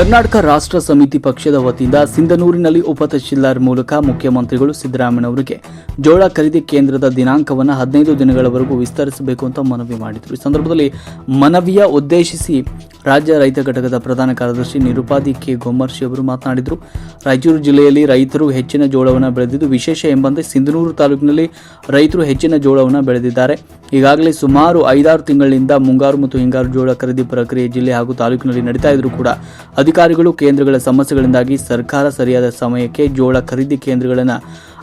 ಕರ್ನಾಟಕ ರಾಷ್ಟ್ರ ಸಮಿತಿ ಪಕ್ಷದ ವತಿಯಿಂದ ಸಿಂಧನೂರಿನಲ್ಲಿ ಉಪ ತಹಶೀಲ್ದಾರ್ ಮೂಲಕ ಮುಖ್ಯಮಂತ್ರಿಗಳು ಸಿದ್ದರಾಮಯ್ಯನವರಿಗೆ ಜೋಳ ಖರೀದಿ ಕೇಂದ್ರದ ದಿನಾಂಕವನ್ನು ಹದಿನೈದು ದಿನಗಳವರೆಗೂ ವಿಸ್ತರಿಸಬೇಕು ಅಂತ ಮನವಿ ಮಾಡಿದರು. ಈ ಸಂದರ್ಭದಲ್ಲಿ ಮನವಿಯ ಉದ್ದೇಶಿಸಿ ರಾಜ್ಯ ರೈತ ಘಟಕದ ಪ್ರಧಾನ ಕಾರ್ಯದರ್ಶಿ ನಿರುಪಾದಿ ಕೆ. ಗೊಮ್ಮರ್ಶಿ ಅವರು ಮಾತನಾಡಿದರು. ರಾಯಚೂರು ಜಿಲ್ಲೆಯಲ್ಲಿ ರೈತರು ಹೆಚ್ಚಿನ ಜೋಳವನ್ನು ಬೆಳೆದಿದ್ದು ವಿಶೇಷ ಎಂಬಂತೆ ಸಿಂಧನೂರು ತಾಲೂಕಿನಲ್ಲಿ ರೈತರು ಹೆಚ್ಚಿನ ಜೋಳವನ್ನು ಬೆಳೆದಿದ್ದಾರೆ. ಈಗಾಗಲೇ ಸುಮಾರು ಐದಾರು ತಿಂಗಳಿಂದ ಮುಂಗಾರು ಮತ್ತು ಹಿಂಗಾರು ಜೋಳ ಖರೀದಿ ಪ್ರಕ್ರಿಯೆ ಜಿಲ್ಲೆ ಹಾಗೂ ತಾಲೂಕಿನಲ್ಲಿ ನಡೀತಾ ಇದ್ರೂ ಕೂಡ ಅಧಿಕಾರಿಗಳು ಕೇಂದ್ರಗಳ ಸಮಸ್ಯೆಗಳಿಂದಾಗಿ ಸರ್ಕಾರ ಸರಿಯಾದ ಸಮಯಕ್ಕೆ ಜೋಳ ಖರೀದಿ ಕೇಂದ್ರಗಳನ್ನು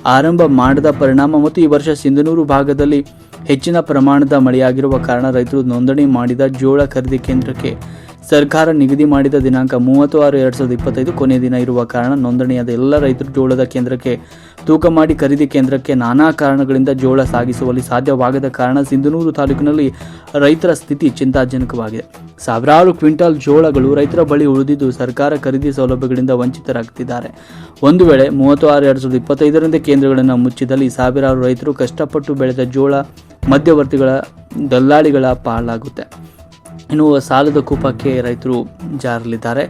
ಆರಂಭ ಮಾಡದ ಪರಿಣಾಮ ಮತ್ತು ಈ ವರ್ಷ ಸಿಂಧನೂರು ಭಾಗದಲ್ಲಿ ಹೆಚ್ಚಿನ ಪ್ರಮಾಣದ ಮಳೆಯಾಗಿರುವ ಕಾರಣ ರೈತರು ನೋಂದಣಿ ಮಾಡಿದ ಜೋಳ ಖರೀದಿ ಕೇಂದ್ರಕ್ಕೆ ಸರ್ಕಾರ ನಿಗದಿ ಮಾಡಿದ ದಿನಾಂಕ ಮೂವತ್ತು ಆರು ಎರಡು ಸಾವಿರದ ಇಪ್ಪತ್ತೈದು ಕೊನೆಯ ದಿನ ಇರುವ ಕಾರಣ ನೋಂದಣಿಯಾದ ಎಲ್ಲ ರೈತರು ಜೋಳದ ಕೇಂದ್ರಕ್ಕೆ ತೂಕ ಮಾಡಿ ಖರೀದಿ ಕೇಂದ್ರಕ್ಕೆ ನಾನಾ ಕಾರಣಗಳಿಂದ ಜೋಳ ಸಾಗಿಸುವಲ್ಲಿ ಸಾಧ್ಯವಾಗದ ಕಾರಣ ಸಿಂಧನೂರು ತಾಲೂಕಿನಲ್ಲಿ ರೈತರ ಸ್ಥಿತಿ ಚಿಂತಾಜನಕವಾಗಿದೆ. ಸಾವಿರಾರು ಕ್ವಿಂಟಾಲ್ ಜೋಳಗಳು ರೈತರ ಬಳಿ ಉಳಿದಿದ್ದು ಸರ್ಕಾರ ಖರೀದಿ ಸೌಲಭ್ಯಗಳಿಂದ ವಂಚಿತರಾಗುತ್ತಿದ್ದಾರೆ ಒಂದು ವೇಳೆ ಮೂವತ್ತು ಆರು ಎರಡು ಸಾವಿರದ ಇಪ್ಪತ್ತೈದರಿಂದ ಕೇಂದ್ರಗಳನ್ನು ಮುಚ್ಚಿದಲ್ಲಿ ಸಾವಿರಾರು ರೈತರು ಕಷ್ಟಪಟ್ಟು ಬೆಳೆದ ಜೋಳ ಮಧ್ಯವರ್ತಿಗಳ ದಲ್ಲಾಳಿಗಳ ಪಾಲಾಗುತ್ತೆ. ಇನ್ನು ಸಾಲದ ಕೂಪಕ್ಕೆ ರೈತರು ಜಾರಲಿದ್ದಾರೆ.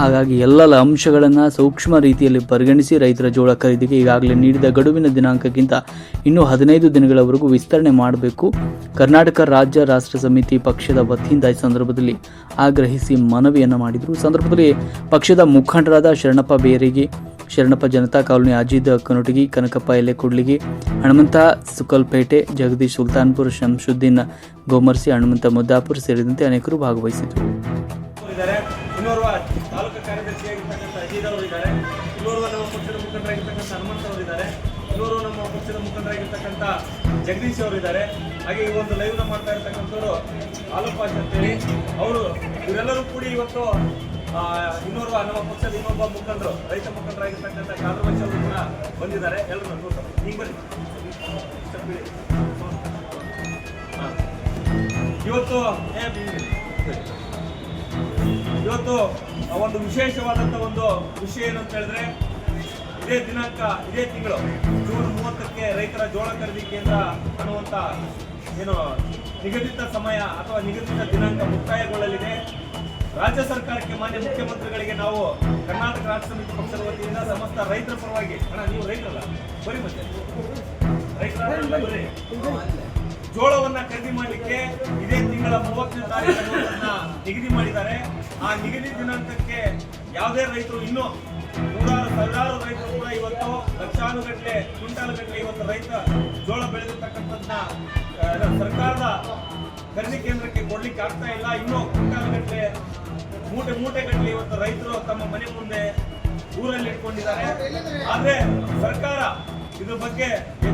ಹಾಗಾಗಿ ಎಲ್ಲ ಅಂಶಗಳನ್ನು ಸೂಕ್ಷ್ಮ ರೀತಿಯಲ್ಲಿ ಪರಿಗಣಿಸಿ ರೈತರ ಜೋಳ ಖರೀದಿಗೆ ಈಗಾಗಲೇ ನೀಡಿದ ಗಡುವಿನ ದಿನಾಂಕಕ್ಕಿಂತ ಇನ್ನೂ ಹದಿನೈದು ದಿನಗಳವರೆಗೂ ವಿಸ್ತರಣೆ ಮಾಡಬೇಕು. ಕರ್ನಾಟಕ ರಾಜ್ಯ ರಾಷ್ಟ್ರ ಸಮಿತಿ ಪಕ್ಷದ ವತಿಯಿಂದ ಈ ಸಂದರ್ಭದಲ್ಲಿ ಆಗ್ರಹಿಸಿ ಮನವಿಯನ್ನು ಮಾಡಿದರು. ಸಂದರ್ಭದಲ್ಲಿ ಪಕ್ಷದ ಮುಖಂಡರಾದ ಶರಣಪ್ಪ ಬೇರಿಗೆ, ಶರಣಪ್ಪ ಜನತಾ ಕಾಲೋನಿ ಅಜೀದ್ ಕನೋಟಗಿ, ಕನಕಪ್ಪ ಎಲೆ ಕುಡ್ಲಿಗಿ ಹನುಮಂತ ಸುಕಲ್ಪೇಟೆ, ಜಗದೀಶ್ ಸುಲ್ತಾನ್ಪುರ್, ಶಂಶುದ್ದೀನ್ ಗೋಮರ್ಸಿ ಹನುಮಂತ ಮುದ್ದಾಪುರ್ ಸೇರಿದಂತೆ ಅನೇಕರು ಭಾಗವಹಿಸಿದರು ಇನ್ನೋರ್ವ ತಾಲೂಕು ಕಾರ್ಯದರ್ಶಿಯಾಗಿರ್ತಕ್ಕಂಥ ಅಜೀದ್ ಅವರು ಇದ್ದಾರೆ. ಇನ್ನೋರ್ವ ನಮ್ಮ ಪಕ್ಷದ ಮುಖಂಡರಾಗಿರ್ತಕ್ಕಂಥ ಹನುಮಂತ ಅವರು ಇದ್ದಾರೆ. ಇನ್ನೋರ್ವ ನಮ್ಮ ಪಕ್ಷದ ಮುಖಂಡರಾಗಿರ್ತಕ್ಕಂಥ ಜಗದೀಶ್ ಅವರು ಇದ್ದಾರೆ. ಹಾಗೆ ಈ ಒಂದು ಲೈವ್ನ ಮಾಡ್ತಾ ಇರ್ತಕ್ಕಂಥವ್ರು ಆಲೋಪಾಶ್ ಅಂತೇಳಿ. ಅವರು, ಇವರೆಲ್ಲರೂ ಕೂಡಿ ಇವತ್ತು ಇನ್ನೋರ್ವ ನಮ್ಮ ಪಕ್ಷದ ಇನ್ನೊಬ್ಬ ಮುಖಂಡರು, ರೈತ ಮುಖಂಡರಾಗಿರ್ತಕ್ಕಂಥ ಕಾಂಗ್ರೆಸ್ ಅವರು ಕೂಡ ಬಂದಿದ್ದಾರೆ. ಎಲ್ಲರೂ ನೋಡ್ತಾರೆ ಈಗ ಬನ್ನಿ. ಇವತ್ತು. ಇವತ್ತು ಒಂದು ವಿಶೇಷವಾದಂತ ಒಂದು ವಿಷಯ ಏನು ಅಂತ ಹೇಳಿದ್ರೆ, ಇದೇ ದಿನಾಂಕ, ಇದೇ ತಿಂಗಳು, ಜೂನ್ ಮೂವತ್ತಕ್ಕೆ ರೈತರ ಜೋಳ ಖರೀದಿ ಕೇಂದ್ರ ಅನ್ನುವಂತ ಏನು ನಿಗದಿತ ಸಮಯ ಅಥವಾ ನಿಗದಿತ ದಿನಾಂಕ ಮುಕ್ತಾಯಗೊಳ್ಳಲಿದೆ. ರಾಜ್ಯ ಸರ್ಕಾರಕ್ಕೆ ಮಾನ್ಯ ಮುಖ್ಯಮಂತ್ರಿಗಳಿಗೆ ನಾವು ಕರ್ನಾಟಕ ರಾಜ್ಯ ಸಮಿತಿ ಪಕ್ಷದ ವತಿಯಿಂದ ಸಮಸ್ತ ರೈತರ ಪರವಾಗಿ, ಅಣ್ಣ, ನೀವು ರೈತರಲ್ಲ ಬರೀ ಮತ್ತೆ. ರೈತರ ಜೋಳವನ್ನ ಖರೀದಿ ಮಾಡಲಿಕ್ಕೆ ಇದೇ ತಿಂಗಳ ಮೂವತ್ತನೇ ತಾರೀಕನ್ನ ನಿಗದಿ ಮಾಡಿದ್ದಾರೆ. ಆ ನಿಗದಿ ದಿನಾಂಕಕ್ಕೆ ಯಾವುದೇ ರೈತರು ಇನ್ನೂ ನೂರಾರು, ಸಾವಿರಾರು ರೈತರು ಕೂಡ ಇವತ್ತು ಲಕ್ಷಾನುಗಟ್ಟಲೆ, ಕ್ವಿಂಟಾಲುಗಟ್ಟಲೆ ಇವತ್ತು ರೈತ ಜೋಳ ಬೆಳೆದಿರ್ತಕ್ಕಂಥದ್ದನ್ನ ಸರ್ಕಾರದ ಖರೀದಿ ಕೇಂದ್ರಕ್ಕೆ ಕೊಡ್ಲಿಕ್ಕೆ ಆಗ್ತಾ ಇಲ್ಲ. ಇನ್ನೂ ಕ್ವಿಂಟಾಲುಗಟ್ಟಲೆ, ಮೂಟೆ, ಮೂಟೆಗಟ್ಟಲೆ ಇವತ್ತು ರೈತರು ತಮ್ಮ ಮನೆ ಮುಂದೆ ಊರಲ್ಲಿ ಇಟ್ಕೊಂಡಿದ್ದಾರೆ ಆದ್ರೆ ಸರ್ಕಾರ ಇದ್ರ ಬಗ್ಗೆ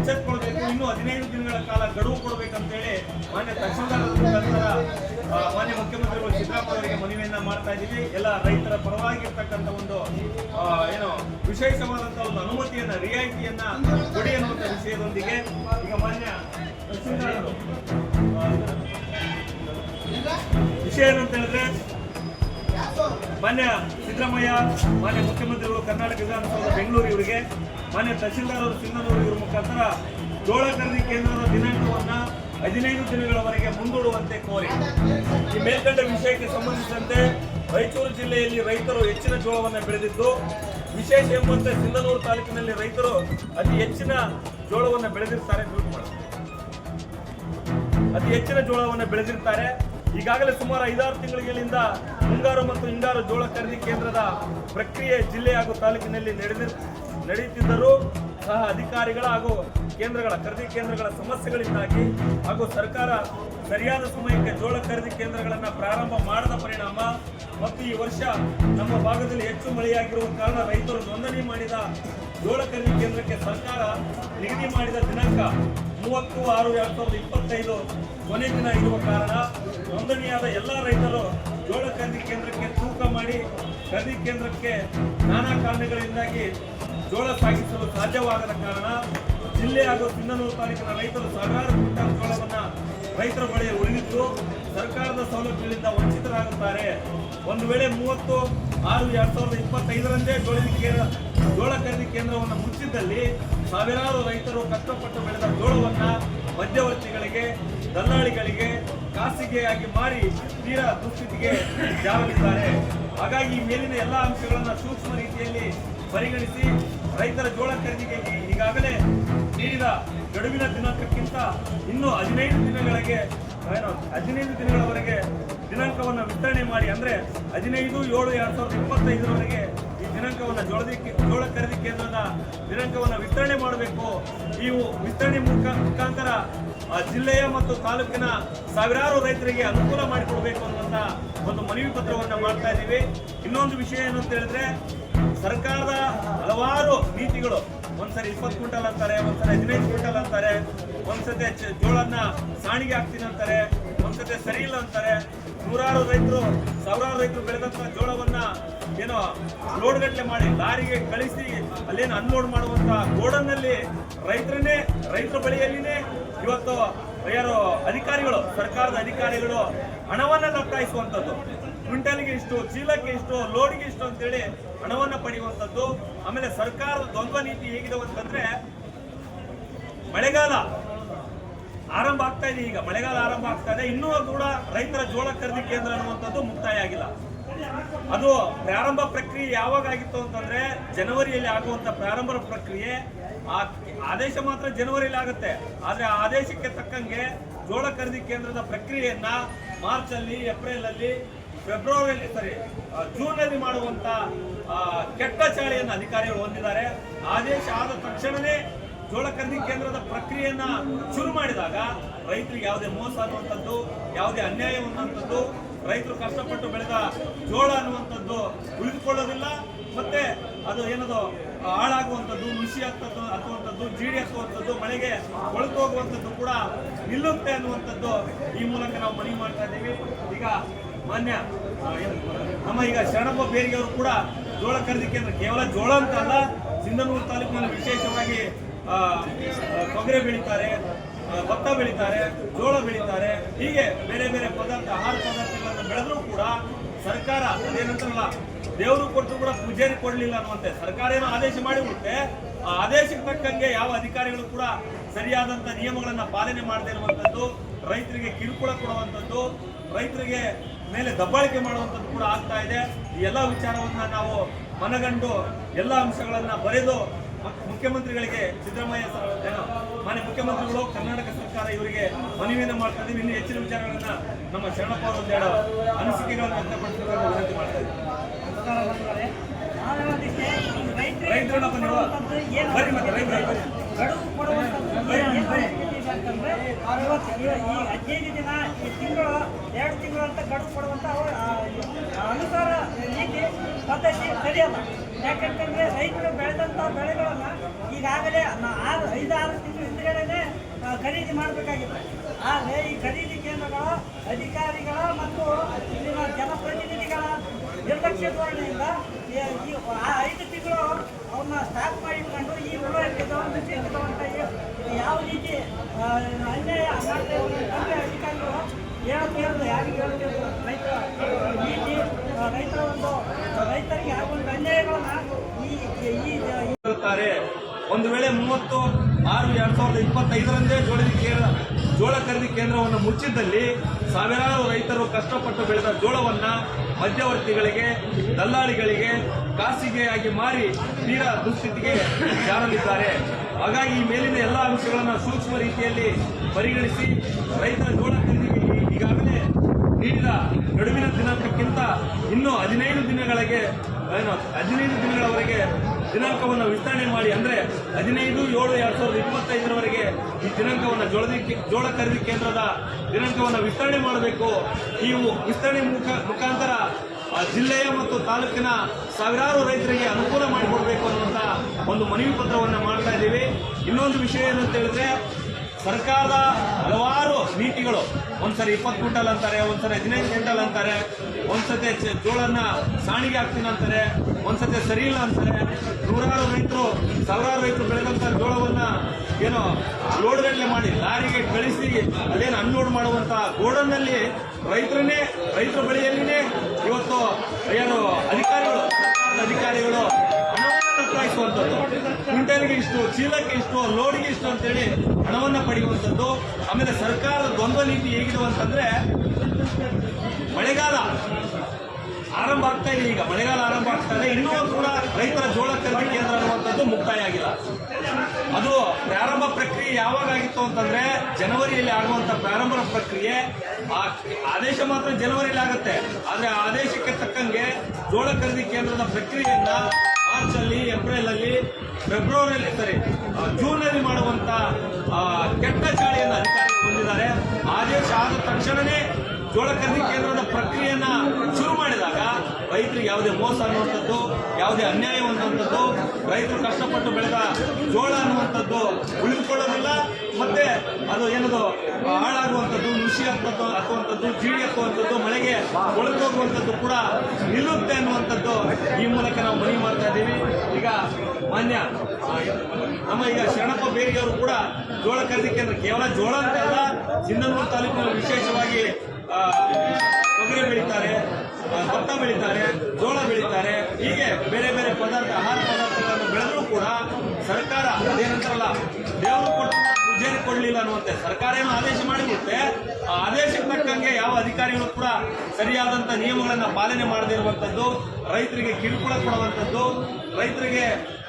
ಎಚ್ಚೆತ್ಕೊಳ್ಬೇಕು ಇನ್ನು ಹದಿನೈದು ದಿನಗಳ ಕಾಲ ಗಡುವು ಕೊಡಬೇಕಂತೇಳಿ ಮಾನ್ಯ ತಹಶೀಲ್ದಾರ್ ಮುಖಾಂತರ ಮಾನ್ಯ ಮುಖ್ಯಮಂತ್ರಿಗಳು ಸಿದ್ದರಾಮಯ್ಯ ಮನವಿಯನ್ನ ಮಾಡ್ತಾ ಇದ್ದೀವಿ. ಎಲ್ಲ ರೈತರ ಪರವಾಗಿರ್ತಕ್ಕಂಥ ಒಂದು ಏನು ವಿಶೇಷವಾದಂತಹ ಒಂದು ಅನುಮತಿಯನ್ನ, ರಿಯಾಯಿತಿಯನ್ನ ಕೊಡಿ ಅನ್ನುವಂಥ ವಿಷಯದೊಂದಿಗೆ ಈಗ ಮಾನ್ಯ ತಹಸೀಲ್ದಾರರು ವಿಷಯ ಏನಂತ ಹೇಳಿದ್ರೆ, ಮಾನ್ಯ ಸಿದ್ದರಾಮಯ್ಯ, ಮಾನ್ಯ ಮುಖ್ಯಮಂತ್ರಿಗಳು ಕರ್ನಾಟಕ ವಿಧಾನಸೌಧ ಬೆಂಗಳೂರು ಇವರಿಗೆ ಮಾನ್ಯ ತಹಸೀಲ್ದಾರ್ ಅವರು, ಸಿಂಧನೂರು ಇವರ ಮುಖಾಂತರ ಜೋಳ ಖರೀದಿ ಕೇಂದ್ರದ ದಿನಾಂಕವನ್ನ ಹದಿನೈದು ದಿನಗಳವರೆಗೆ ಮುಂದೂಡುವಂತೆ ಕೋರಿ ಈ ಮೇಲ್ಕಂಡ ವಿಷಯಕ್ಕೆ ಸಂಬಂಧಿಸಿದಂತೆ ರಾಯಚೂರು ಜಿಲ್ಲೆಯಲ್ಲಿ ರೈತರು ಹೆಚ್ಚಿನ ಜೋಳವನ್ನು ಬೆಳೆದಿದ್ದು, ವಿಶೇಷ ಎಂಬಂತೆ ಸಿಂಧನೂರು ತಾಲೂಕಿನಲ್ಲಿ ರೈತರು ಅತಿ ಹೆಚ್ಚಿನ ಜೋಳವನ್ನು ಬೆಳೆದಿರ್ತಾರೆ. ಅತಿ ಹೆಚ್ಚಿನ ಜೋಳವನ್ನು ಬೆಳೆದಿರ್ತಾರೆ ಈಗಾಗಲೇ ಸುಮಾರು ಐದಾರು ತಿಂಗಳಿಂದ ಮುಂಗಾರು ಮತ್ತು ಹಿಂಗಾರು ಜೋಳ ಖರೀದಿ ಕೇಂದ್ರದ ಪ್ರಕ್ರಿಯೆ ಜಿಲ್ಲೆ ಹಾಗೂ ತಾಲೂಕಿನಲ್ಲಿ ನಡೆದಿರ್ ನಡೆಯುತ್ತಿದ್ದರೂ ಸಹ ಅಧಿಕಾರಿಗಳ ಹಾಗೂ ಕೇಂದ್ರಗಳ ಖರೀದಿ ಕೇಂದ್ರಗಳ ಸಮಸ್ಯೆಗಳಿಂದಾಗಿ ಹಾಗೂ ಸರ್ಕಾರ ಸರಿಯಾದ ಸಮಯಕ್ಕೆ ಜೋಳ ಖರೀದಿ ಕೇಂದ್ರಗಳನ್ನು ಪ್ರಾರಂಭ ಮಾಡದ ಪರಿಣಾಮ ಮತ್ತು ಈ ವರ್ಷ ನಮ್ಮ ಭಾಗದಲ್ಲಿ ಹೆಚ್ಚು ಮಳೆಯಾಗಿರುವ ಕಾರಣ ರೈತರು ನೋಂದಣಿ ಮಾಡಿದ ಜೋಳ ಖರೀದಿ ಕೇಂದ್ರಕ್ಕೆ ಸರ್ಕಾರ ನಿಗದಿ ಮಾಡಿದ ದಿನಾಂಕ ಮೂವತ್ತು ಆರು ಎರಡ್ ಸಾವಿರದ ಇಪ್ಪತ್ತೈದು ಕೊನೆ ದಿನ ಇರುವ ಕಾರಣ ನೋಂದಣಿಯಾದ ಎಲ್ಲ ರೈತರು ಜೋಳ ಖರೀದಿ ಕೇಂದ್ರಕ್ಕೆ ತೂಕ ಮಾಡಿ ಖರೀದಿ ಕೇಂದ್ರಕ್ಕೆ ನಾನಾ ಕಾರಣಗಳಿಂದಾಗಿ ಜೋಳ ಸಾಗಿಸಲು ಸಾಧ್ಯವಾಗದ ಕಾರಣ ಜಿಲ್ಲೆ ಹಾಗೂ ಸಿಂಧನೂರು ತಾಲೂಕಿನ ರೈತರು ಸಾವಿರಾರು ಕ್ವಿಂಟಾಲ್ ಜೋಳವನ್ನ ರೈತರ ಬಳಿ ಉಳಿದಿದ್ದು ಸರ್ಕಾರದ ಸೌಲಭ್ಯಗಳಿಂದ ವಂಚಿತರಾಗುತ್ತಾರೆ. ಒಂದು ವೇಳೆ ಮೂವತ್ತು ಆರು ಎರಡ್ ಸಾವಿರದ ಇಪ್ಪತ್ತೈದರಂದೇ ಜೋಳ ಕೇಂದ್ರ ಜೋಳ ಖರೀದಿ ಕೇಂದ್ರವನ್ನು ಮುಚ್ಚಿದ್ದಲ್ಲಿ ಸಾವಿರಾರು ರೈತರು ಕಷ್ಟಪಟ್ಟು ಬೆಳೆದ ಜೋಳವನ್ನ ಮಧ್ಯವರ್ತಿಗಳಿಗೆ, ದಲ್ಲಾಳಿಗಳಿಗೆ ಖಾಸಗಿಯಾಗಿ ಮಾರಿ ತೀರಾ ದುಸ್ಥಿತಿಗೆ ಜಾರಲಿದ್ದಾರೆ ಹಾಗಾಗಿ ಹಾಗಾಗಿ ಮೇಲಿನ ಎಲ್ಲ ಅಂಶಗಳನ್ನು ಸೂಕ್ಷ್ಮ ರೀತಿಯಲ್ಲಿ ಪರಿಗಣಿಸಿ ರೈತರ ಜೋಳ ಖರೀದಿಗೆ ಈಗಾಗಲೇ ನೀಡಿದ ಗಡುವಿನ ದಿನಾಂಕಕ್ಕಿಂತ ಇನ್ನೂ ಹದಿನೈದು ದಿನಗಳಿಗೆ, ಏನು, ಹದಿನೈದು ದಿನಗಳವರೆಗೆ ದಿನಾಂಕವನ್ನು ವಿಸ್ತರಣೆ ಮಾಡಿ ಅಂದರೆ ಹದಿನೈದು, ಏಳು, ಎರಡು ಸಾವಿರದ ಇಪ್ಪತ್ತೈದರವರೆಗೆ ಈ ದಿನಾಂಕವನ್ನು ಜೋಳದ, ಜೋಳ ಖರೀದಿ ಕೇಂದ್ರದ ದಿನಾಂಕವನ್ನು ವಿಸ್ತರಣೆ ಮಾಡಬೇಕು. ನೀವು ವಿಸ್ತರಣೆ ಮುಖ, ಮುಖಾಂತರ ಜಿಲ್ಲೆಯ ಮತ್ತು ತಾಲೂಕಿನ ಸಾವಿರಾರು ರೈತರಿಗೆ ಅನುಕೂಲ ಮಾಡಿಕೊಡಬೇಕು ಅನ್ನುವಂಥ ಒಂದು ಮನವಿ ಪತ್ರವನ್ನು ಮಾಡ್ತಾ ಇದ್ದೀವಿ ಇನ್ನೊಂದು ವಿಷಯ ಏನು ಅಂತ ಹೇಳಿದ್ರೆ ಸರ್ಕಾರದ ಹಲವಾರು ನೀತಿಗಳು. ಒಂದ್ಸರಿ ಇಪ್ಪತ್ತು ಕ್ವಿಂಟಲ್ ಅಂತಾರೆ, ಒಂದ್ಸರಿ ಹದಿನೈದು ಕ್ವಿಂಟಲ್ ಅಂತಾರೆ, ಒಂದ್ಸತಿ ಜೋಳನ್ನ ಸಾಣಿಗೆ ಹಾಕ್ತೀನಿ ಅಂತಾರೆ, ಒಂದ್ಸತಿ ಸರಿ ಇಲ್ಲ ಅಂತಾರೆ. ನೂರಾರು ರೈತರು, ಸಾವಿರಾರು ರೈತರು ಬೆಳೆದಂತ ಜೋಳವನ್ನ ಏನೋ ಲೋಡ್ ಗಟ್ಟಲೆ ಮಾಡಿ ಲಾರಿಗೆ ಕಳಿಸಿ ಅಲ್ಲೇನು ಅನ್ಲೋಡ್ ಮಾಡುವಂತ ಗೋಡನ್ನಲ್ಲಿ ರೈತರನ್ನೇ, ರೈತರ ಬಳಿಯಲ್ಲಿನೇ ಇವತ್ತು ಯಾರು ಅಧಿಕಾರಿಗಳು, ಸರ್ಕಾರದ ಅಧಿಕಾರಿಗಳು ಹಣವನ್ನ ಲಪ್ಟಾಯಿಸುವಂಥದ್ದು ಕ್ವಿಂಟಲ್ಗೆ ಇಷ್ಟು, ಚೀಲಕ್ಕೆ ಇಷ್ಟು, ಲೋಡ್ಗೆ ಇಷ್ಟು ಅಂತೇಳಿ ಹಣವನ್ನ ಪಡೆಯುವಂಥದ್ದು, ಆಮೇಲೆ ಸರ್ಕಾರದ ದ್ವಂದ್ವ ನೀತಿ ಹೇಗಿದೆ ಅಂತಂದ್ರೆ, ಮಳೆಗಾಲ ಆರಂಭ ಆಗ್ತಾ ಇದೆ ಈಗ. ಮಳೆಗಾಲ ಆರಂಭ ಆಗ್ತಾ ಇದೆ. ಇನ್ನೂ ಕೂಡ ರೈತರ ಜೋಳ ಖರೀದಿ ಕೇಂದ್ರ ಅನ್ನುವಂಥದ್ದು ಮುಕ್ತಾಯ ಆಗಿಲ್ಲ. ಅದು ಪ್ರಾರಂಭ ಪ್ರಕ್ರಿಯೆ ಯಾವಾಗ ಆಗಿತ್ತು ಅಂತಂದ್ರೆ, ಜನವರಿಯಲ್ಲಿ ಆಗುವಂತ ಪ್ರಾರಂಭ ಪ್ರಕ್ರಿಯೆ ಆ ಆದೇಶ ಮಾತ್ರ ಜನವರಿಯಲ್ಲಿ ಆಗುತ್ತೆ. ಆದ್ರೆ ಆ ಆದೇಶಕ್ಕೆ ತಕ್ಕಂಗೆ ಜೋಳ ಖರೀದಿ ಕೇಂದ್ರದ ಪ್ರಕ್ರಿಯೆಯನ್ನ ಮಾರ್ಚ್ ಅಲ್ಲಿ ಏಪ್ರಿಲ್ ಅಲ್ಲಿ ಫೆಬ್ರವರಿಯಲ್ಲಿ, ಸರಿ ಜೂನ್ ಅಲ್ಲಿ ಮಾಡುವಂತ ಕೆಟ್ಟ ಚಾಳಿಯನ್ನು ಅಧಿಕಾರಿಗಳು ಹೊಂದಿದ್ದಾರೆ. ಆದೇಶ ಆದ ತಕ್ಷಣವೇ ಜೋಳ ಖರೀದಿ ಕೇಂದ್ರದ ಪ್ರಕ್ರಿಯೆಯನ್ನ ಶುರು ಮಾಡಿದಾಗ ರೈತರಿಗೆ ಯಾವುದೇ ಮೋಸ ಅನ್ನುವಂಥದ್ದು ಯಾವುದೇ ಅನ್ಯಾಯ ಅನ್ನುವಂಥದ್ದು ರೈತರು ಕಷ್ಟಪಟ್ಟು ಬೆಳೆದ ಜೋಳ ಅನ್ನುವಂಥದ್ದು ಉಳಿದುಕೊಳ್ಳೋದಿಲ್ಲ. ಮತ್ತೆ ಅದು ಏನದು, ಹಾಳಾಗುವಂಥದ್ದು, ನುಸಿ ಹತ್ತದ್ದು ಹತ್ತುವಂಥದ್ದು, ಜೀಡಿ ಹತ್ತುವಂಥದ್ದು, ಮಳೆಗೆ ಕೊಳತು ಹೋಗುವಂಥದ್ದು ಕೂಡ ನಿಲ್ಲುತ್ತೆ ಅನ್ನುವಂಥದ್ದು ಈ ಮೂಲಕ ನಾವು ಮನವಿ ಮಾಡ್ತಾ ಇದ್ದೀವಿ. ಈಗ ಮಾನ್ಯ ನಮ್ಮ ಈಗ ಶರಣಪ್ಪ ಬೇರಿಗೆ ಅವರು ಕೂಡ ಜೋಳ ಖರೀದಿ ಕೇಂದ್ರ ಕೇವಲ ಜೋಳ ಅಂತ ಅಲ್ಲ, ಸಿಂಧನೂರು ತಾಲೂಕಿನಲ್ಲಿ ವಿಶೇಷವಾಗಿ ತೊಗರೆ ಬೆಳೀತಾರೆ ಭತ್ತ ಬೆಳೀತಾರೆ, ಜೋಳ ಬೆಳೀತಾರೆ, ಹೀಗೆ ಬೇರೆ ಬೇರೆ ಪದಾರ್ಥ, ಆಹಾರ ಪದಾರ್ಥಗಳನ್ನು ಬೆಳೆದ್ರೂ ಕೂಡ ಸರ್ಕಾರ ಅದೇನಂತಾರಲ್ಲ ದೇವರು ಕೊಟ್ಟರು ಕೂಡ ಪೂಜಾರಿ ಕೊಡಲಿಲ್ಲ ಅನ್ನುವಂತೆ ಸರ್ಕಾರ ಏನೋ ಆದೇಶ ಮಾಡಿಬಿಡುತ್ತೆ ಆ ಆದೇಶಕ್ಕೆ ತಕ್ಕಂಗೆ ಯಾವ ಅಧಿಕಾರಿಗಳು ಕೂಡ ಸರಿಯಾದಂಥ ನಿಯಮಗಳನ್ನು ಪಾಲನೆ ಮಾಡದೇ ಇರುವಂಥದ್ದು ರೈತರಿಗೆ ಕಿರುಕುಳ ಕೊಡುವಂಥದ್ದು ರೈತರಿಗೆ ಮೇಲೆ ದಬ್ಬಾಳಿಕೆ ಮಾಡುವಂಥದ್ದು ಕೂಡ ಆಗ್ತಾ ಇದೆ. ಈ ಎಲ್ಲ ವಿಚಾರವನ್ನು ನಾವು ಮನಗಂಡು ಎಲ್ಲ ಅಂಶಗಳನ್ನು ಬರೆದು ಮುಖ್ಯಮಂತ್ರಿಗಳಿಗೆ ಸಿದ್ದರಾಮಯ್ಯ ಮಾನ್ಯ ಮುಖ್ಯಮಂತ್ರಿಗಳು ಕರ್ನಾಟಕ ಸರ್ಕಾರ ಇವರಿಗೆ ಮನವಿಯನ್ನು ಮಾಡ್ತಾ ಇದ್ದೀವಿ ಇನ್ನು ಹೆಚ್ಚಿನ ವಿಚಾರಗಳನ್ನ ನಮ್ಮ ಶರಣಪ್ಪ ಅವರು ಒಂದೆರಡು ಅನಿಸಿಕೆಗಳನ್ನು ವ್ಯಕ್ತಪಡಿಸಬೇಕು ಅಂತ ವಿನಂತಿ ಮಾಡ್ತಾ ಇದ್ದೀವಿ ರೈತರು. ಅಂತಂದ್ರೆ ಇವತ್ತು ಈ ಹದಿನೈದು ದಿನ, ಈ ತಿಂಗಳು, ಎರಡು ತಿಂಗಳು ಅಂತ ಗಡುವು ಕೊಡುವಂಥ ಅನುಸಾರ ನೀತಿ ಪದ್ಧತಿ ಸರಿಯಲ್ಲ. ಯಾಕಂತಂದ್ರೆ ರೈತರು ಬೆಳೆದಂಥ ಬೆಳೆಗಳನ್ನು ಈಗಾಗಲೇ ಆರು, ಐದು, ಆರು ತಿಂಗಳು ಹಿಂದ್ಗಡೆನೆ ಖರೀದಿ ಮಾಡಬೇಕಾಗಿತ್ತು. ಆದರೆ ಈ ಖರೀದಿ ಕೇಂದ್ರಗಳ ಅಧಿಕಾರಿಗಳ ಮತ್ತು ಇಲ್ಲಿನ ಜನಪ್ರತಿನಿಧಿಗಳ ನಿರ್ಲಕ್ಷ್ಯ ಧೋರಣೆಯಿಂದ ಈ- ಐದು ತಿಂಗಳು ಅವನ್ನ ಸ್ಟಾಪ್ ಮಾಡಿಕೊಂಡು ಈ ಹುಳ ಒಂದು ಯಾವ ರೀತಿ ಅನ್ಯಾಯ ಮಾಡ್ತಾ ಇದ್ದಾರೆ ಅಧಿಕಾರಿಗಳು ಹೇಳೋದು ಯಾರಿಗೆ ಹೇಳ್ತಿರೋದು ರೈತ ನೀತಿ ರೈತರ ಒಂದು, ರೈತರಿಗೆ ಒಂದು ಅನ್ಯಾಯಗಳನ್ನ ಈ ಒಂದು ವೇಳೆ ಮೂವತ್ತು ಆರು ಎರಡ್ ಸಾವಿರದ ಇಪ್ಪತ್ತೈದರಂದೇ ಜೋಳದ ಕೇಂದ್ರ, ಜೋಳ ಖರೀದಿ ಕೇಂದ್ರವನ್ನು ಮುಚ್ಚಿದ್ದಲ್ಲಿ ಸಾವಿರಾರು ರೈತರು ಕಷ್ಟಪಟ್ಟು ಬೆಳೆದ ಜೋಳವನ್ನ ಮಧ್ಯವರ್ತಿಗಳಿಗೆ, ದಲ್ಲಾಳಿಗಳಿಗೆ ಖಾಸಗಿಯಾಗಿ ಮಾರಿ ತೀರಾ ದುಸ್ಥಿತಿಗೆ ಜಾರಲಿದ್ದಾರೆ. ಹಾಗಾಗಿ ಈ ಮೇಲಿನ ಎಲ್ಲ ಅಂಶಗಳನ್ನು ಸೂಕ್ಷ್ಮ ರೀತಿಯಲ್ಲಿ ಪರಿಗಣಿಸಿ ರೈತರ ಜೋಳ ಖರೀದಿಗೆ ಈಗಾಗಲೇ ನೀಡಿದ ಗಡುವಿನ ದಿನಾಂಕಕ್ಕಿಂತ ಇನ್ನೂ ಹದಿನೈದು ದಿನಗಳಿಗೆ, ಏನು, ಹದಿನೈದು ದಿನಗಳವರೆಗೆ ದಿನಾಂಕವನ್ನು ವಿಸ್ತರಣೆ ಮಾಡಿ ಅಂದ್ರೆ ಹದಿನೈದು, ಏಳು, ಎರಡು ಸಾವಿರದ ಇಪ್ಪತ್ತೈದರವರೆಗೆ ಈ ದಿನಾಂಕವನ್ನು ಜೋಳದಿ ಜೋಳ ಖರೀದಿ ಕೇಂದ್ರದ ದಿನಾಂಕವನ್ನು ವಿಸ್ತರಣೆ ಮಾಡಬೇಕು. ಈ ವಿಸ್ತರಣೆ ಮುಖ ಮುಖಾಂತರ ಜಿಲ್ಲೆಯ ಮತ್ತು ತಾಲೂಕಿನ ಸಾವಿರಾರು ರೈತರಿಗೆ ಅನುಕೂಲ ಮಾಡಿಕೊಡ್ಬೇಕು ಅನ್ನುವಂಥ ಒಂದು ಮನವಿ ಪತ್ರವನ್ನು ಮಾಡ್ತಾ ಇದ್ದೀವಿ. ಇನ್ನೊಂದು ವಿಷಯ ಏನಂತ ಹೇಳಿದ್ರೆ ಸರ್ಕಾರದ ಹಲವಾರು ನೀತಿಗಳು. ಒಂದ್ಸರಿ ಇಪ್ಪತ್ತು ಕ್ವಿಂಟಲ್ ಅಂತಾರೆ, ಒಂದ್ಸರಿ ಹದಿನೈದು ಕ್ವಿಂಟಲ್ ಅಂತಾರೆ, ಒಂದ್ಸತಿ ಜೋಳನ ಜೋಳನ್ನ ಸಾಣಿಗೆ ಹಾಕ್ತೀನಿ ಅಂತಾರೆ, ಒಂದ್ಸತಿ ಸರಿ ಇಲ್ಲ ಅಂತಾರೆ. ನೂರಾರು ರೈತರು, ಸಾವಿರಾರು ರೈತರು ಬೆಳೆದಂತ ಜೋಳವನ್ನ ಏನೋ ಲೋಡ್ ಮಾಡಿ ಲಾರಿಗೆ ಕಳಿಸಿ ಅದೇನು ಅನ್ಲೋಡ್ ಮಾಡುವಂತ ಗೋಡನ್ನಲ್ಲಿ ರೈತರನ್ನೇ, ರೈತರ ಬಳಿಯಲ್ಲಿನೇ ಇವತ್ತು ಏನು ಅಧಿಕಾರಿಗಳು, ಸರ್ಕಾರದ ಅಧಿಕಾರಿಗಳು ಹಣವನ್ನು ಲಪ್ಟಾಯಿಸುವಂಥದ್ದು ಕ್ವಿಂಟಲ್ಗೆ ಇಷ್ಟು, ಚೀಲಕ್ಕೆ ಇಷ್ಟು ಲೋಡ್ಗೆ ಇಷ್ಟು ಅಂತೇಳಿ ಹಣವನ್ನ ಪಡೆಯುವಂಥದ್ದು. ಆಮೇಲೆ ಸರ್ಕಾರದ ದ್ವಂದ್ವ ನೀತಿ ಹೇಗಿದೆ ಅಂತಂದ್ರೆ, ಮಳೆಗಾಲ ಆರಂಭ ಆಗ್ತಾ ಇದೆ ಈಗ. ಮಳೆಗಾಲ ಆರಂಭ ಆಗ್ತಾ ಇದೆ. ಇನ್ನೂ ಕೂಡ ರೈತರ ಜೋಳ ಖರೀದಿ ಕೇಂದ್ರ ಅನ್ನುವಂಥದ್ದು ಮುಕ್ತಾಯ ಆಗಿಲ್ಲ. ಅದು ಪ್ರಾರಂಭ ಪ್ರಕ್ರಿಯೆ ಯಾವಾಗ ಆಗಿತ್ತು ಅಂತಂದ್ರೆ, ಜನವರಿಯಲ್ಲಿ ಆಗುವಂತ ಪ್ರಾರಂಭ ಪ್ರಕ್ರಿಯೆ, ಆ ಆದೇಶ ಮಾತ್ರ ಜನವರಿಯಲ್ಲಿ ಆಗುತ್ತೆ. ಆದ್ರೆ ಆ ಆದೇಶಕ್ಕೆ ತಕ್ಕಂಗೆ ಜೋಳ ಖರೀದಿ ಕೇಂದ್ರದ ಪ್ರಕ್ರಿಯೆಯನ್ನ ಮಾರ್ಚ್ ಅಲ್ಲಿ ಏಪ್ರಿಲ್ ಅಲ್ಲಿ ಫೆಬ್ರವರಿಯಲ್ಲಿ ಸರಿ ಜೂನ್ ಅಲ್ಲಿ ಮಾಡುವಂತ ಕೆಟ್ಟ ಚಾಳಿಯನ್ನು ಅಧಿಕಾರಿಗಳು ಹೊಂದಿದ್ದಾರೆ. ಆದೇಶ ಆದ ತಕ್ಷಣವೇ ಜೋಳ ಖರೀದಿ ಕೇಂದ್ರದ ಪ್ರಕ್ರಿಯೆಯನ್ನ ಶುರು ಮಾಡಿದಾಗ ರೈತರಿಗೆ ಯಾವುದೇ ಮೋಸ ಅನ್ನುವಂಥದ್ದು, ಯಾವುದೇ ಅನ್ಯಾಯ ಅನ್ನುವಂಥದ್ದು, ರೈತರು ಕಷ್ಟಪಟ್ಟು ಬೆಳೆದ ಜೋಳ ಅನ್ನುವಂಥದ್ದು ಉಳಿದುಕೊಳ್ಳೋದಿಲ್ಲ. ಮತ್ತೆ ಅದು ಏನದು ಹಾಳಾಗುವಂಥದ್ದು, ನುಸಿ ಹಾಕುವಂಥದ್ದು ಹಾಕುವಂಥದ್ದು, ಜೀಡಿ ಹಾಕುವಂಥದ್ದು, ಮಳೆಗೆ ಒಳಗೋಗುವಂಥದ್ದು ಕೂಡ ನಿಲ್ಲುತ್ತೆ ಅನ್ನುವಂಥದ್ದು ಈ ಮೂಲಕ ನಾವು ಮನವಿ ಮಾಡ್ತಾ ಇದ್ದೀವಿ. ಈಗ ಮಾನ್ಯ ನಮ್ಮ ಈಗ ಶರಣಪ್ಪ ಬೇರಿಗೆಯವರು ಕೂಡ ಜೋಳ ಖರೀದಿ ಕೇಂದ್ರ, ಕೇವಲ ಜೋಳ ಅಂತ ಅಲ್ಲ ಸಿಂಧನೂರು ತಾಲೂಕಿನಲ್ಲಿ ವಿಶೇಷವಾಗಿ ತೊಗರಿ ಬೆಳೀತಾರೆ ಭತ್ತ ಬೆಳೀತಾರೆ, ಜೋಳ ಬೆಳೀತಾರೆ. ಹೀಗೆ ಬೇರೆ ಬೇರೆ ಪದಾರ್ಥ, ಆಹಾರ ಪದಾರ್ಥಗಳನ್ನು ಬೆಳೆದರೂ ಕೂಡ ಸರ್ಕಾರ ಅದೇನಂತಾರಲ್ಲ, ದೇವರು ಕೊಟ್ಟು ಪೂಜಾರಿ ಕೊಡಲಿಲ್ಲ ಅನ್ನುವಂತೆ ಸರ್ಕಾರ ಏನು ಆದೇಶ ಮಾಡಿಬಿಡುತ್ತೆ ಆ ಆದೇಶಕ್ಕೆ ತಕ್ಕಂಗೆ ಯಾವ ಅಧಿಕಾರಿಗಳು ಕೂಡ ಸರಿಯಾದಂಥ ನಿಯಮಗಳನ್ನು ಪಾಲನೆ ಮಾಡದೇ ಇರುವಂಥದ್ದು ರೈತರಿಗೆ ಕಿರುಕುಳ ಕೊಡುವಂಥದ್ದು ರೈತರಿಗೆ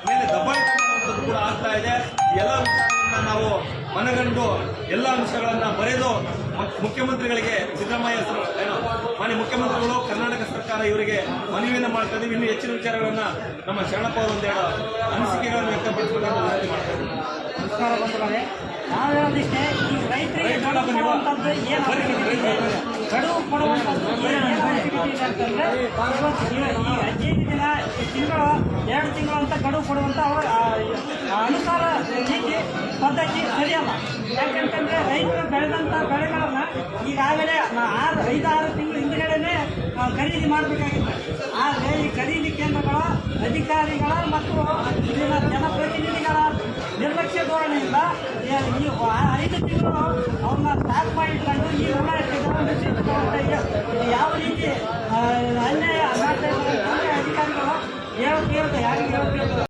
ಮೇಲೆ ದಬ್ಬಾಳಿಕೆ ಮಾಡುವಂಥದ್ದು ಕೂಡ ಆಗ್ತಾ ಇದೆ. ಎಲ್ಲ ವಿಚಾರಗಳನ್ನ ನಾವು ಮನಗಂಡು ಎಲ್ಲ ಅಂಶಗಳನ್ನು ಬರೆದು ಮುಖ್ಯಮಂತ್ರಿಗಳಿಗೆ ಸಿದ್ದರಾಮಯ್ಯ ಏನು ಮಾನ್ಯ ಮುಖ್ಯಮಂತ್ರಿಗಳು, ಕರ್ನಾಟಕ ಸರ್ಕಾರ ಇವರಿಗೆ ಮನವಿಯನ್ನು ಮಾಡ್ತಾ ಇದ್ದೀವಿ ಇನ್ನು ಹೆಚ್ಚಿನ ವಿಚಾರಗಳನ್ನ ನಮ್ಮ ಶರಣಪ್ಪ ಅವರು ಒಂದೆರಡು ಅನಿಸಿಕೆಗಳನ್ನು ವ್ಯಕ್ತಪಡಿಸಬೇಕಂತ ವಿನಂತಿ ಮಾಡ್ತಾ ಇದ್ದೀವಿ ನಮಸ್ಕಾರ ಬಂಧುಗಳೇ. ನಾವು ಹೇಳೋದಿಷ್ಟೇ ಈ ರೈತರಿಗೆ ಕೊಡುವಂಥದ್ದು ಏನು ಗಡುವು ಕೊಡುವಂಥದ್ದು ಅಂತಂದ್ರೆ ಈ- ಹದಿನೈದು ದಿನ ತಿಂಗಳು ಎರಡು ತಿಂಗಳು ಅಂತ ಗಡುವು ಕೊಡುವಂಥ ಅವರ ಅನುಸಾರ ನೀತಿ ಪದ್ಧತಿ ಸರಿಯಲ್ಲ. ಯಾಕಂತಂದ್ರೆ ರೈತರು ಬೆಳೆದಂಥ ಬೆಳೆಗಳನ್ನ ಈಗಾಗಲೇ ಆರು ಐದಾರು ತಿಂಗಳು ಖರೀದಿ ಮಾಡಬೇಕಾಗಿತ್ತು. ಆದರೆ ಈ ಖರೀದಿ ಕೇಂದ್ರಗಳ ಅಧಿಕಾರಿಗಳ ಮತ್ತು ಇಲ್ಲಿನ ಜನಪ್ರತಿನಿಧಿಗಳ ನಿರ್ಲಕ್ಷ್ಯ ಧೋರಣೆಯಿಂದ ಈ ಐದು ತಿಂಗಳು ಅವ್ರನ್ನ ಸ್ಟಾಕ್ ಮಾಡಿಟ್ಕೊಂಡು ಈ ಎಲ್ಲ ಯಾವ ರೀತಿ ಅನ್ಯಾಯ ಮಾಡ್ತಾ ಅಧಿಕಾರಿಗಳು ಹೇಳೋದು ಹೇಳ್ತಾರೆ ಯಾರಿಗೆ ಹೇಳೋದು